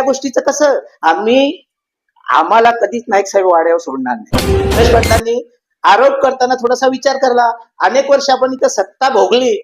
या गोष्टीचं कसं आम्ही आम्हाला कधीच नाईक साहेब वाड्यावर सोडणार नाही. रमेश पाटलांनी आरोप करताना थोडासा विचार करला. अनेक वर्ष आपण इथं सत्ता भोगली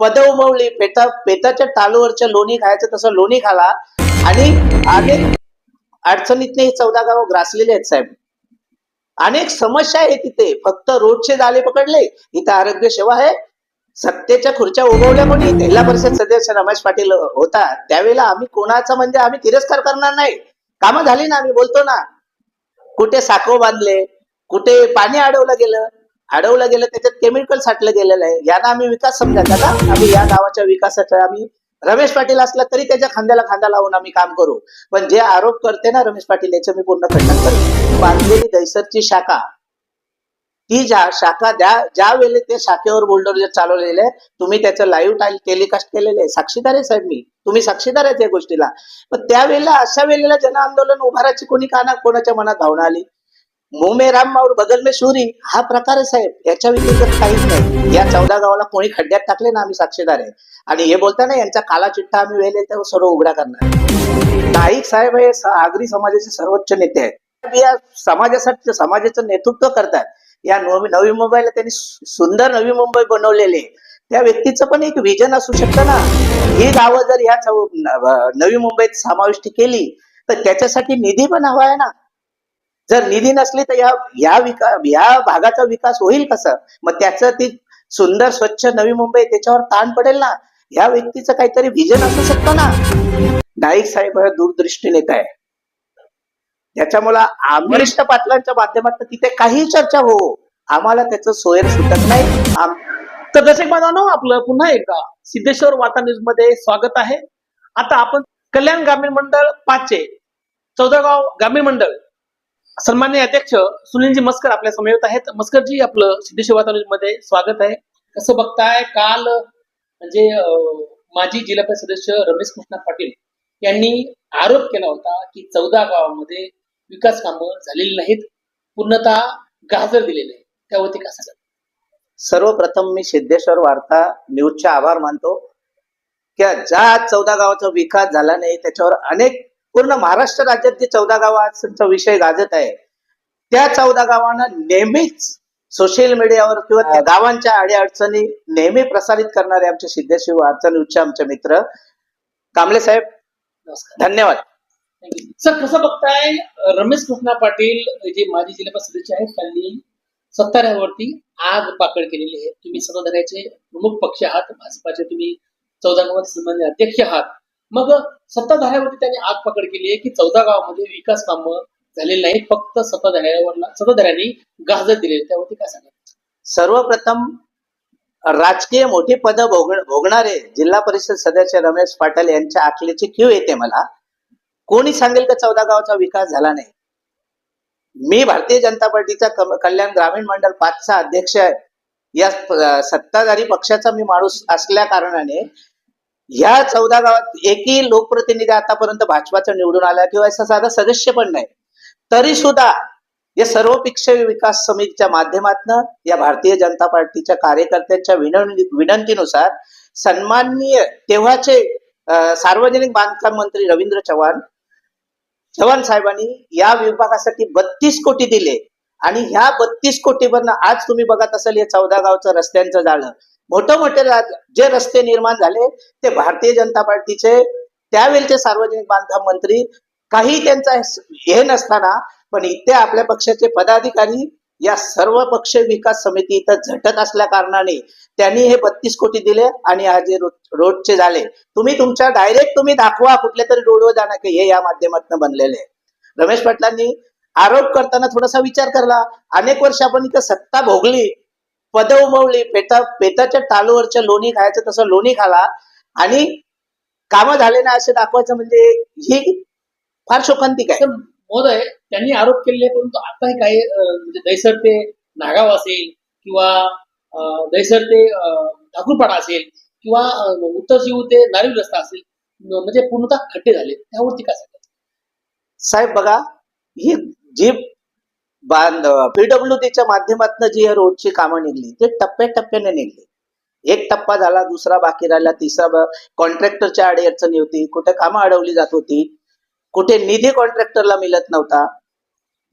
पद उमवली पेटा पेटाच्या टालूवरच्या लोणी खायचं तसं लोणी खाला. आणि अनेक अडचणीतने हे चौदा गाव ग्रासलेले आहेत साहेब. अनेक समस्या आहे तिथे फक्त रोडचे जाले पकडले. इथं आरोग्य सेवा आहे. सत्तेच्या खुर्च्या उगवल्या कोणी? जिल्हा परिषद सदस्य रमेश पाटील होता. त्यावेळेला आम्ही कोणाचा म्हणजे आम्ही तिरस्कार करणार नाही. कामं झाली ना आम्ही बोलतो ना. कुठे साखव बांधले? कुठे पाणी अडवलं गेलं? अडवलं गेलं त्याच्यात केमिकल साठलं गेलेलं आहे. यांना आम्ही विकास समजायचा का आम्ही या गावाच्या विकासाचा आम्ही रमेश पाटील असला तरी त्याच्या खांद्याला खांदा लावून आम्ही काम करू. पण जे आरोप करते ना रमेश पाटील याचं मी पूर्ण खंडन करतो बांधलेली दैसरची शाखा ती ज्या शाखा ज्या ज्या वेळेला ते शाखेवर बुलडोजर चालवलेले आहे, तुम्ही त्याचं लाईव्ह टेलिकास्ट केलेले आहे. साक्षीदार आहे साहेब मी. तुम्ही साक्षीदार आहेत या गोष्टीला. पण त्यावेळेला अशा वेळेला जन आंदोलन उभारायची कोणी का ना कोणाच्या मनात भावना आली? मोमे राम माऊर बगल मे सुरी हा प्रकार आहे साहेब. याच्या व्यतिरिक्त काहीच नाही. या चौदा गावाला कोणी खड्ड्यात टाकले ना आम्ही साक्षीदार आहे. आणि हे बोलताना यांचा काला चिठ्ठा आम्ही वेळेल तेव्हा सर्व उघडा करणार नाईक साहेब हे आगरी समाजाचे सर्वोच्च नेते आहेत. या समाजासाठी समाजाचं नेतृत्व करतात या नवी नवी मुंबईला त्यांनी सुंदर नवी मुंबई बनवलेली. त्या व्यक्तीचं पण एक विजन असू शकतं ना. ही गावं जर ह्या नवी मुंबईत समाविष्ट केली तर त्याच्यासाठी निधी पण हवा आहे ना. जर निधी नसली तर या या विका या भागाचा विकास होईल कसं? मग त्याचं ती सुंदर स्वच्छ नवी मुंबई त्याच्यावर ताण पडेल ना. या व्यक्तीचं काहीतरी विजन असू शकतं ना. नाईक साहेब हे दूरदृष्टी नेता आहे त्याच्यामुळं वरिष्ठ पाटलांच्या माध्यमात तिथे काही चर्चा हो. आम्हाला त्याचं सोयर सुटत नाही. तर दर्शक बांधवांनो आपलं पुन्हा एकदा सिद्धेश्वर वार्ता न्यूजमध्ये स्वागत आहे. आता आपण कल्याण ग्रामीण मंडळ पाचशे चौदागाव ग्रामीण मंडळ सन्मान्य अध्यक्ष सुनीलजी मस्कर आपल्या समवेत आहेत. मस्करजी आपलं सिद्धेश्वर वार्ता न्यूजमध्ये स्वागत आहे. कसं बघताय काल म्हणजे माजी जिल्हा परिषद सदस्य रमेश कृष्णा पाटील यांनी आरोप केला होता की चौदा गावामध्ये विकास कामं झालेली नाहीत. पूर्णतः गाजर दिलेले आहे त्यावरती काय सांगाल सर्वप्रथम मी सिद्धेश्वर वार्ता न्यूजचे आभार मानतो. की ज्या चौदा गावाचा विकास झाला नाही त्याच्यावर अनेक पूर्ण महाराष्ट्र राज्यात जे चौदा गावांचा विषय गाजत आहे त्या चौदा गावांना नेहमीच सोशल मीडियावर किंवा त्या गावांच्या अडीअडचणी नेहमी प्रसारित करणारे आमचे सिद्धेश्वर वार्ता न्यूजचे आमचे मित्र. कांबळे साहेब नमस्कार. धन्यवाद. सर कसं बघताय रमेश कृष्णा पाटील जे माजी जिल्हा सदस्य आहेत त्यांनी सत्ताऱ्यावरती आग पाकड केलेली आहे. तुम्ही सत्ताधाऱ्याचे प्रमुख पक्ष आहात भाजपाचे तुम्ही चौदा गावात सन्मान्य अध्यक्ष आहात. मग सत्ताधाऱ्यावरती त्यांनी आग पकड केली आहे की चौदा गावामध्ये विकास कामं झालेली नाहीत फक्त सत्ताधाऱ्यावर सत्ताधाऱ्यांनी गाजर दिले त्यावरती काय सांगा सर्वप्रथम राजकीय मोठी पद भोग भोगणारे जिल्हा परिषद सदस्य रमेश पाटील यांच्या आखलीची क्यू येते मला. कोणी सांगेल का चौदा गावाचा विकास झाला नाही? मी भारतीय जनता पार्टीचा कल्याण ग्रामीण मंडळ पाचचा अध्यक्ष आहे. या सत्ताधारी पक्षाचा मी माणूस असल्या कारणाने या चौदा गावात एकही लोकप्रतिनिधी आतापर्यंत भाजपाचा निवडून आला किंवा असा साधा सदस्य पण नाही. तरी सुद्धा या सर्व विकास समितीच्या माध्यमातून या भारतीय जनता पार्टीच्या कार्यकर्त्यांच्या विनंतीनुसार सन्माननीय तेव्हाचे सार्वजनिक बांधकाम मंत्री रवींद्र चव्हाण चव्हाण साहेबांनी या विभागासाठी बत्तीस कोटी दिले. आणि ह्या बत्तीस कोटीवरनं आज तुम्ही बघत असाल या चौदा गावचं रस्त्यांचं जाळं मोठे मोठे जे रस्ते निर्माण झाले ते भारतीय जनता पार्टीचे त्यावेळचे सार्वजनिक बांधकाम मंत्री काही त्यांचा हे नसताना पण इथे आपल्या पक्षाचे पदाधिकारी या सर्व पक्ष विकास समिती इथं झटत असल्या कारणाने त्यांनी हे बत्तीस कोटी दिले आणि आज हे रोडचे झाले. तुम्ही तुमच्या डायरेक्ट तुम्ही दाखवा कुठल्या तरी रोडवर जाणार की हे या माध्यमातून बनलेले. आहे रमेश पाटलांनी आरोप करताना थोडासा विचार करला. अनेक वर्ष आपण इथं सत्ता भोगली पद उमवली पेटा पेटाच्या टालूवरच्या लोणी खायचं तसं लोणी खाला आणि कामं झाले ना असे दाखवायचं म्हणजे ही फार शोकांतिक आहे. महोदय त्यांनी आरोप केलेले परंतु आताही काही म्हणजे दैसर ते नागाव असेल किंवा अं, ते ठाकूरपाडा असेल किंवा उत्तर शिव ते नारी रस्ता असेल म्हणजे पूर्णतः खड्डे झाले. त्यावरती काय सांगाल? साहेब बघा ही जी बांध पीडब्ल्यू डीच्या माध्यमातून जी या रोडची कामं निघली ते टप्प्याटप्प्याने निघली. एक टप्पा झाला दुसरा बाकी राहिला तिसरा कॉन्ट्रॅक्टरच्या अडीअडचणी होती कुठे कामं अडवली जात होती कुठे निधी कॉन्ट्रॅक्टरला मिळत नव्हता.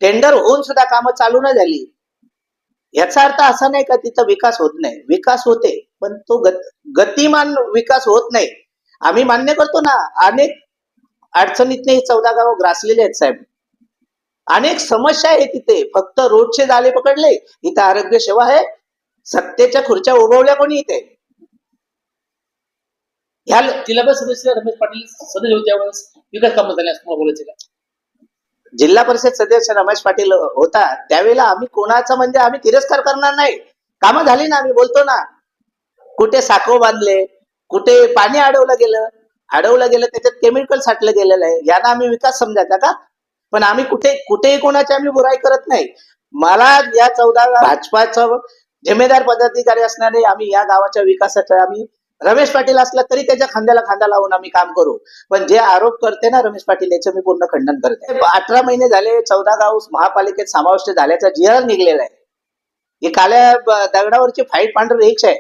टेंडर होऊन सुद्धा कामं चालू न झाली. याचा अर्थ असा नाही का तिथं विकास होत नाही. विकास होते पण तो गत- गतिमान विकास होत नाही. आम्ही मान्य करतो ना अनेक अडचणीतने ही चौदा गाव ग्रासलेले आहेत साहेब. अनेक समस्या आहे तिथे. फक्त रोडचे जाले पकडले इथं आरोग्य सेवा आहे सत्तेच्या खुर्च्या उभवल्या कोणी इथे? ह्या तिला सदस्य रमेश पाटील सदस्य होते त्यावेळेस. विकास कामं झाले असं बोलायचे का? जिल्हा परिषद सदस्य रमेश पाटील होता त्यावेळेला आम्ही कोणाचा म्हणजे आम्ही तिरस्कार करणार नाही. कामं झाली ना आम्ही बोलतो ना. कुठे साखो बांधले कुठे पाणी अडवलं गेलं अडवलं गेलं त्याच्यात केमिकल साठलं गेलेलं आहे. यांना आम्ही विकास समजायचा का? पण आम्ही कुठे कुठेही कोणाची आम्ही बुराई करत नाही. मला या चौदा भाजपाचं जिम्मेदार पदाधिकारी असणारे आम्ही या गावाच्या विकासाचा आम्ही रमेश पाटील असला तरी त्याच्या खांद्याला खांदा लावून आम्ही काम करू. पण जे आरोप करते ना रमेश पाटील याचं मी पूर्ण खंडन करते. अठरा महिने झाले चौदा गाव महापालिकेत समाविष्ट झाल्याचा जिहार निघलेला आहे. ही काल्या दगडावरची फाईट पांढर रिक्ष आहे.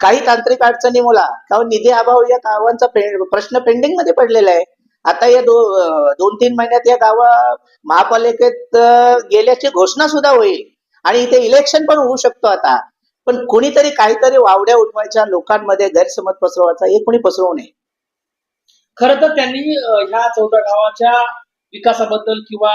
काही तांत्रिक अडचणी मुला. किंवा निधी अभाव या गावांचा प्रश्न पेंडिंगमध्ये पडलेला आहे. आता या दो दोन तीन महिन्यात या गावा महापालिकेत गेल्याची घोषणा सुद्धा होईल. आणि इथे इलेक्शन पण होऊ शकतो आता. पण कोणीतरी काहीतरी वावड्या उठवायच्या लोकांमध्ये गैरसमज पसरवायचा हे कोणी पसरवू नये. खरं तर त्यांनी ह्या चौदा गावाच्या विकासाबद्दल किंवा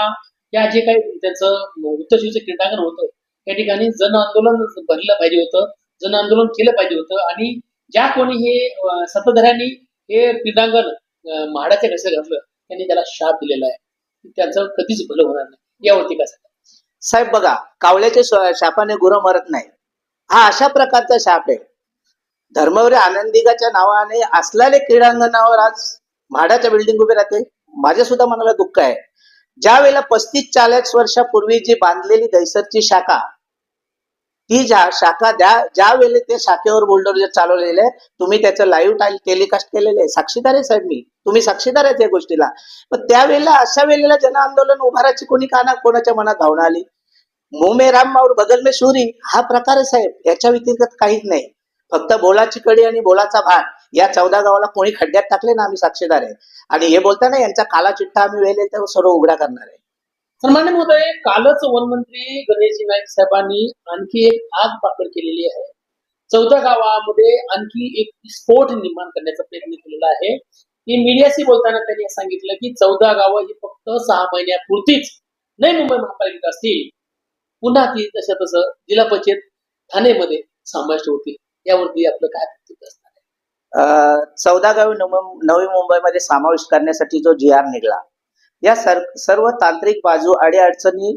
या जे काही त्यांचं उत्तरशिवचं क्रीडांगण होतं त्या ठिकाणी जन आंदोलन भरलं पाहिजे होतं जन आंदोलन केलं पाहिजे होतं आणि ज्या कोणी हे सत्ताधाऱ्यांनी हे क्रीडांगण म्हाडाच्या घसर घातलं त्यांनी त्याला शाप दिलेला आहे. त्यांचं कधीच भलं होणार नाही. यावरती काय सांगा साहेब बघा कावळ्याच्या शापाने गुरं मरत नाही हा अशा प्रकारचा शाप आहे. धर्मवरी आनंदिकाच्या नावाने असलेले क्रीडांगणावर आज म्हाडाच्या बिल्डिंग उभी राहते. माझ्या सुद्धा मनाला दुःख आहे. ज्या वेळेला पस्तीस चाळीस वर्षापूर्वी जी बांधलेली दैसरची शाखा ती ज्या शाखा द्या ज्या वेळेला ते शाखेवर बुलडोजर चालवलेले आहे, तुम्ही त्याचं लाईव्ह टेलिकास्ट केलेलं आहे. साक्षीदार आहे साहेब मी. तुम्ही साक्षीदार आहेत या गोष्टीला. पण त्यावेळेला अशा वेळेला जन आंदोलन उभारायची कोणी का ना कोणाच्या मनात धावणं आली? मुंह में राम और बगल में सुरी हा प्रकार आहे साहेब. याच्या व्यतिरिक्त काहीच नाही. फक्त बोलाची कडी आणि बोलाचा भात. या चौदा गावाला कोणी खड्ड्यात टाकले ना आम्ही साक्षीदार आहे. आणि हे बोलताना यांचा काला चिठ्ठा आम्ही वेळेल तर सर्व उघडा करणार आहे. सन्मान्य महोदय कालच वनमंत्री गणेशजी नाईक साहेबांनी आणखी एक आग पाकड केलेली आहे. चौदा गावामध्ये आणखी एक स्फोट निर्माण करण्याचा प्रयत्न केलेला आहे. की मीडियाशी बोलताना त्यांनी सांगितलं की चौदा गावं ही फक्त सहा महिन्यापुरतीच नाही मुंबई महापालिकेत असतील. पुन्हा ती तशा तसं जिल्हा परिषद ठाणेमध्ये समाविष्ट होतील यावरती आपलं काय असणार चौदा गावी नवी मुंबईमध्ये समावेश करण्यासाठी जो जी आर निघाला या सर सर्व तांत्रिक बाजू आणि अडचणी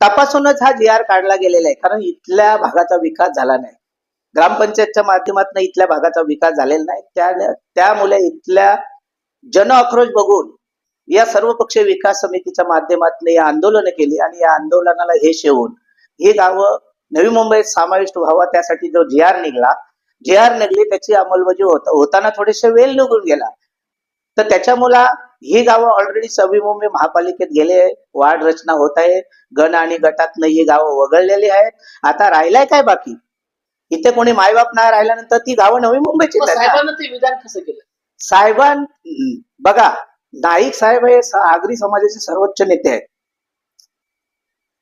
तपासूनच हा जी आर काढला गेलेला आहे. कारण इथल्या भागाचा विकास झाला नाही. ग्रामपंचायतच्या माध्यमातून इथल्या भागाचा विकास झालेला नाही. त्या त्यामुळे इथल्या जन आक्रोश बघून या सर्व पक्षीय विकास समितीच्या माध्यमातून या आंदोलन केली आणि या आंदोलनाला हे शेवून ही गावं नवी मुंबईत समाविष्ट व्हावा त्यासाठी जो जी आर निघला जी आर निघली त्याची अंमलबजावणी होत होताना थोडेसे वेळ निघून गेला. तर त्याच्यामुळं ही गावं ऑलरेडी सवी मुंबई महापालिकेत गेले वाढ रचना होत आहे गण आणि गटातनं ही गावं वगळलेली आहेत. आता राहिलाय काय बाकी? इथे कोणी मायबाप नाही राहिल्यानंतर ती गावं नवी मुंबईची साहेबांना ते विधान कसं केलं? साहेबां बघा नाईक साहेब हे आगरी समाजाचे सर्वोच्च नेते आहेत.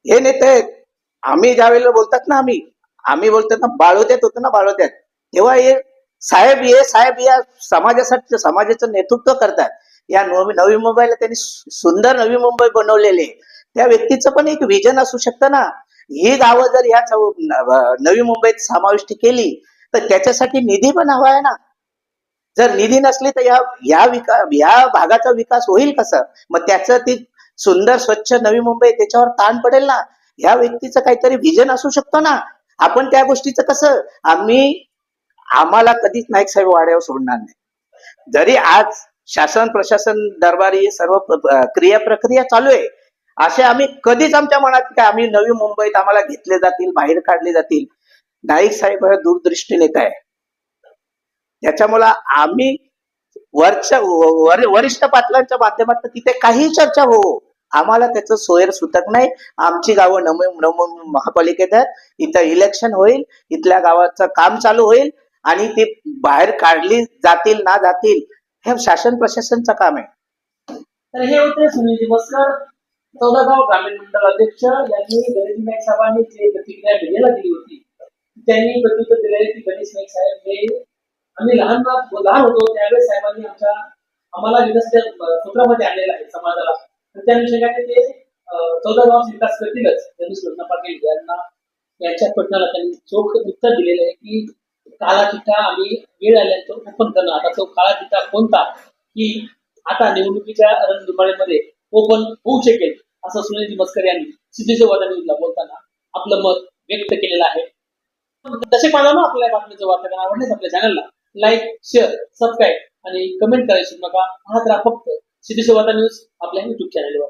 हे नेते आहेत आम्ही ज्या वेळेला बोलतात ना आम्ही आम्ही बोलतात ना बाळवत्यात होतो ना बाळवत्यात तेव्हा हे साहेब हे साहेब या समाजासाठी समाजाचं नेतृत्व करतात. या नवी नवी मुंबईला त्यांनी सुंदर नवी मुंबई बनवलेली आहे. त्या व्यक्तीचं पण एक विजन असू शकतं ना. ही गावं जर या नवी मुंबईत समाविष्ट केली तर त्याच्यासाठी निधी पण हवा आहे ना. जर निधी नसली तर या या विका या भागाचा विकास होईल कसं? मग त्याचं ती सुंदर स्वच्छ नवी मुंबई त्याच्यावर ताण पडेल ना? ह्या व्यक्तीचं काहीतरी विजन असू शकतो ना? आपण त्या गोष्टीचं कसं? आम्ही आम्हाला कधीच नाईक साहेब वाड्यावर सोडणार नाही. जरी आज शासन प्रशासन दरबारी सर्व क्रिया प्रक्रिया चालू आहे. असे आम्ही कधीच आमच्या मनात काय आम्ही नवी मुंबईत आम्हाला घेतले जातील बाहेर काढले जातील. नाईक साहेब हे दूरदृष्टी नेता आहे. त्याच्यामुळं आम्ही वरच्या वर- वरिष्ठ पातळ्यांच्या माध्यमातून तिथे काही चर्चा हो. आम्हाला त्याचं सोयर सुटत नाही. आमची गावं नम नम महापालिकेत आहेत इथं इलेक्शन होईल इथल्या गावाचं काम चालू होईल आणि ती बाहेर काढली जातील ना जातील हे शासन प्रशासनचं काम आहे. तर हे होते सुनील मस्कर चौदागाव ग्रामीण मंडळ अध्यक्ष यांनी गणेश नाईक साहेबांनी जे प्रतिक्रिया मीडियाला दिली होती त्यांनी प्रत्युत्तर दिले की गणेश नाईक साहेब हे आम्ही लहान लहान होतो. त्यावेळेस साहेबांनी आमच्या आम्हाला विकासच्या सूत्रामध्ये आणलेलं आहे समाजाला. तर त्या अनुषंगाने ते चौदा गाव विकास करतीलच. त्यांनी कृष्ण पाटील यांना यांच्या पटनाला त्यांनी चोख उत्तर दिलेलं आहे की काळा चिठ्ठा आम्ही वेळ आल्यानंतर ओपन करणं. आता तो काळा चिठ्ठा कोणता? की आता निवडणुकीच्या रणधुमाळीमध्ये ओपन होऊ शकेल असं सुनील मस्कर यांनी सिद्धेश्वर वादा न्यूजला बोलताना आपलं मत व्यक्त केलेलं आहे. तसे पाहिलं ना आपल्या बातमीचं वार्तांकन आवडलेच आपल्या चॅनलला लाईक शेअर सबस्क्राईब आणि कमेंट करायला नका. पाहत राहा फक्त सिद्धेश्वर वादा न्यूज आपल्या युट्यूब चॅनलवर